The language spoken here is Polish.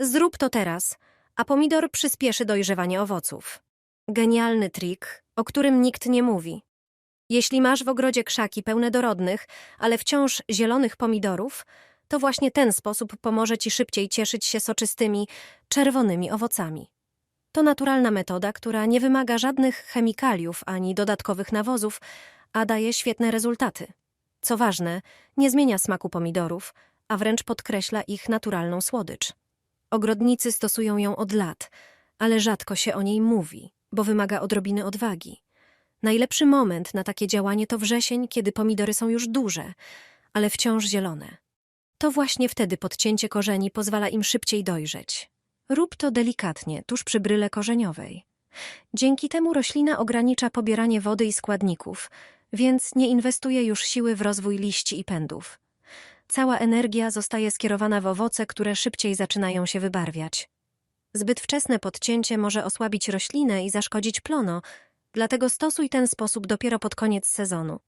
Zrób to teraz, a pomidor przyspieszy dojrzewanie owoców. Genialny trik, o którym nikt nie mówi. Jeśli masz w ogrodzie krzaki pełne dorodnych, ale wciąż zielonych pomidorów, to właśnie ten sposób pomoże ci szybciej cieszyć się soczystymi, czerwonymi owocami. To naturalna metoda, która nie wymaga żadnych chemikaliów ani dodatkowych nawozów, a daje świetne rezultaty. Co ważne, nie zmienia smaku pomidorów, a wręcz podkreśla ich naturalną słodycz. Ogrodnicy stosują ją od lat, ale rzadko się o niej mówi, bo wymaga odrobiny odwagi. Najlepszy moment na takie działanie to wrzesień, kiedy pomidory są już duże, ale wciąż zielone. To właśnie wtedy podcięcie korzeni pozwala im szybciej dojrzeć. Rób to delikatnie, tuż przy bryle korzeniowej. Dzięki temu roślina ogranicza pobieranie wody i składników, więc nie inwestuje już siły w rozwój liści i pędów. Cała energia zostaje skierowana w owoce, które szybciej zaczynają się wybarwiać. Zbyt wczesne podcięcie może osłabić roślinę i zaszkodzić plono, dlatego stosuj ten sposób dopiero pod koniec sezonu.